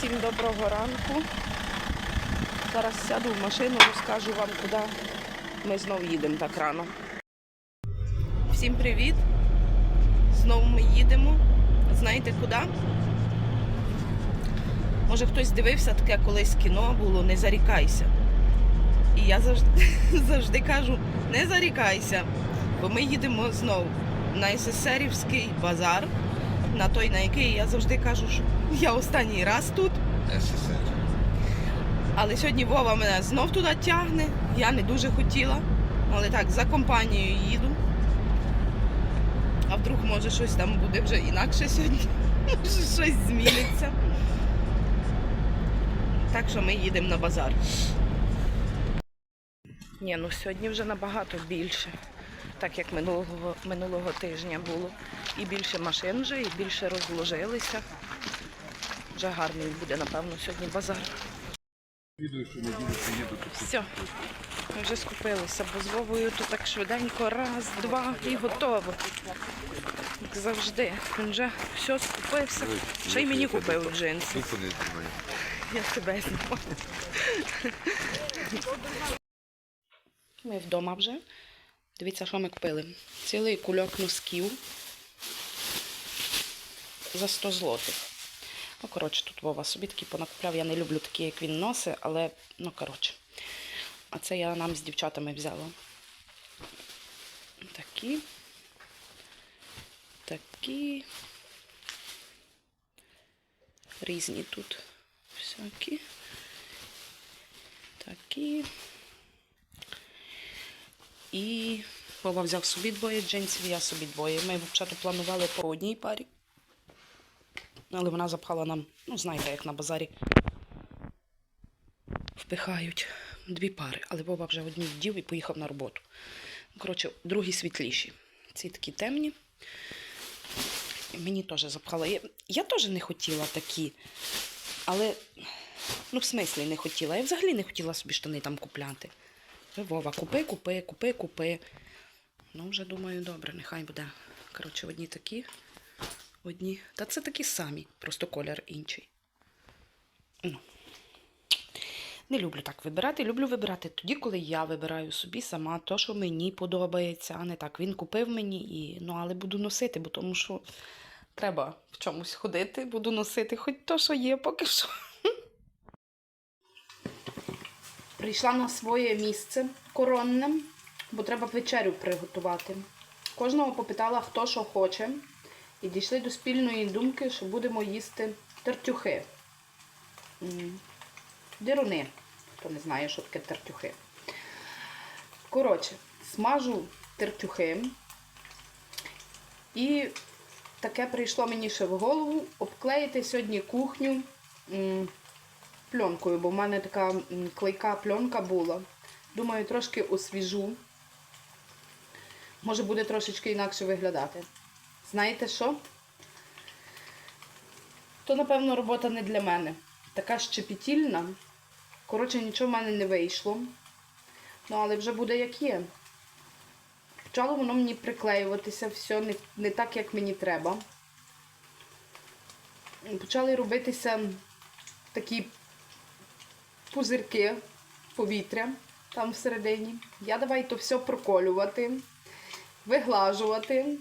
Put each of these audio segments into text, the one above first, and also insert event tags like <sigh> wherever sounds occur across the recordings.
Всім доброго ранку. Зараз сяду в машину, розкажу вам, куди ми знову їдемо так рано. Всім привіт! Знову ми їдемо. Знаєте куди? Може хтось дивився таке колись кіно було Не зарікайся. І я завжди, <laughs> завжди кажу, не зарікайся, бо ми їдемо знову на СССРівський базар, на той, на який я завжди кажу, що я останній раз тут. СССР. Але сьогодні Вова мене знов туди тягне. Я не дуже хотіла. Але так, за компанією їду. А вдруг може щось там буде вже інакше сьогодні. <laughs> Може щось зміниться. Так що ми їдемо на базар. Ні, ну сьогодні вже набагато більше. Так як минулого, минулого тижня було. І більше машин вже, і більше розложилися. Вже гарний буде, напевно, сьогодні базар. Все, ми вже скупилися, бо з Вовою то так швиденько, раз, два і готово. Як завжди. Він вже все скупився. Ще й мені купив джинси. Я тебе знімаю. Ми вдома вже. Дивіться, що ми купили. Цілий кульок носків за 100 злотих. Ну, коротше, тут Вова собі такі понакупляв. Я не люблю такі, як він носить, але, ну, коротше. А це я нам з дівчатами взяла. Такі. Такі. Різні тут всякі. Такі. І Вова взяв собі двоє джинсів, я собі двоє. Ми взагалі планували по одній парі. Але вона запхала нам, ну, знаєте, як на базарі впихають дві пари. Але Вова вже одні вдів і поїхав на роботу. Коротше, другі світліші. Ці такі темні. Мені теж запхала. Я, я теж не хотіла такі. Але, ну, в смислі не хотіла. Я взагалі не хотіла собі штани там купляти. Ви, Вова, купи, купи, купи, купи. Ну, вже думаю, добре, нехай буде. Коротше, одні такі, одні. Та це такі самі, просто колір інший. Ну. Не люблю так вибирати. Люблю вибирати тоді, коли я вибираю собі сама то, що мені подобається, а не так. Він купив мені і ну, але буду носити, бо тому що треба в чомусь ходити, буду носити, хоч то, що є, поки що. Прийшла на своє місце коронне, бо треба вечерю приготувати. Кожного попитала, хто що хоче, і дійшли до спільної думки, що будемо їсти тертюхи. Дируни, хто не знає, що таке тертюхи. Коротше, смажу тертюхи. І таке прийшло мені ще в голову обклеїти сьогодні кухню пленкою, бо в мене така клейка пленка була. Думаю, трошки освіжу. Може буде трошечки інакше виглядати. Знаєте що? То, напевно, робота не для мене. Така щепетільна. Коротше, нічого в мене не вийшло. Ну, але вже буде як є. Почало воно мені приклеюватися, все не, не так, як мені треба. Почали робитися такі пузирки повітря там всередині. Я давай то все проколювати, виглажувати.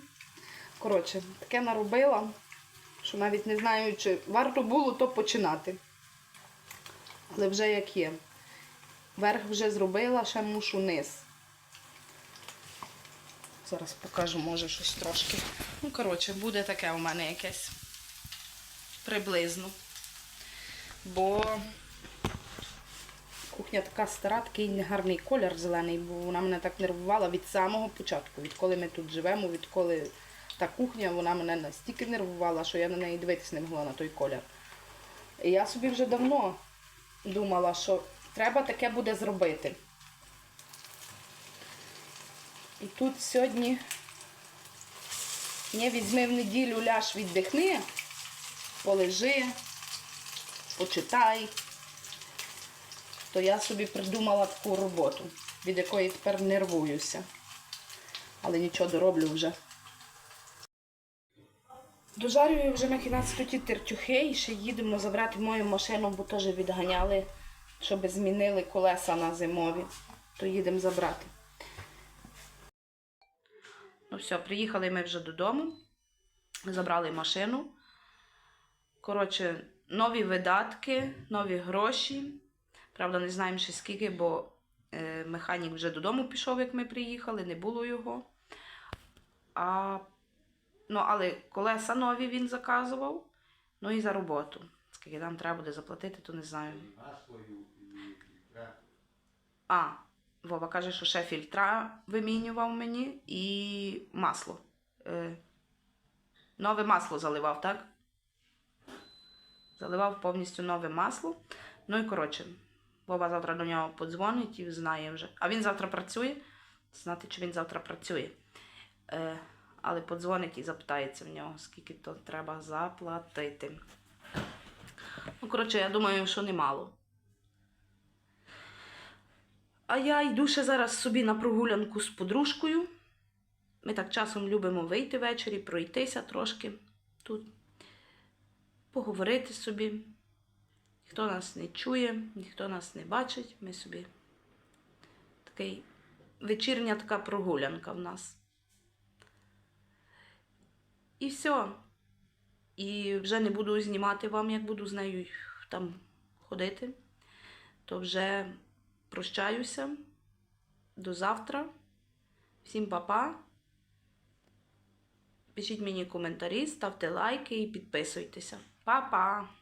Коротше, таке наробила, що навіть не знаю, чи варто було то починати. Але вже як є. Верх вже зробила, ще мушу низ. Зараз покажу, може, щось трошки. Ну, коротше, буде таке у мене якесь приблизно. Бо кухня така стара, такий негарний колір зелений, бо вона мене так нервувала від самого початку. Відколи ми тут живемо, відколи та кухня, вона мене настільки нервувала, що я на неї дивитися не могла на той колір. І я собі вже давно думала, що треба таке буде зробити. І тут сьогодні не візьми в неділю ляж віддихни, полежи, почитай. То я собі придумала таку роботу, від якої тепер нервуюся. Але нічого дороблю вже. Дожарюю вже на кінець ті тертюхи і ще їдемо забрати мою машину, бо теж відганяли, щоб змінили колеса на зимові. То їдемо забрати. Ну все, приїхали ми вже додому. Забрали машину. Коротше, нові видатки, нові гроші. Правда, не знаємо ще скільки, бо е, механік вже додому пішов, як ми приїхали, не було його. А, ну, але колеса нові він заказував. Ну і за роботу. Скільки нам треба буде заплатити, то не знаю. А, Вова каже, що ще фільтра вимінював мені і масло. Е, нове масло заливав, так? Заливав повністю нове масло. Ну і коротше, Вова завтра до нього подзвонить і знає вже. А він завтра працює. Знати, чи він завтра працює. Е, але подзвонить і запитається в нього, скільки то треба заплатити. Ну, коротше, я думаю, що немало. А я йду ще зараз собі на прогулянку з подружкою. Ми так часом любимо вийти ввечері, пройтися трошки тут, поговорити собі. Ніхто нас не чує, ніхто нас не бачить. Ми собі такий вечірня така прогулянка в нас. І все. І вже не буду знімати вам, як буду з нею там ходити. То вже прощаюся. До завтра. Всім па-па. Пишіть мені коментарі, ставте лайки і підписуйтеся. Па-па!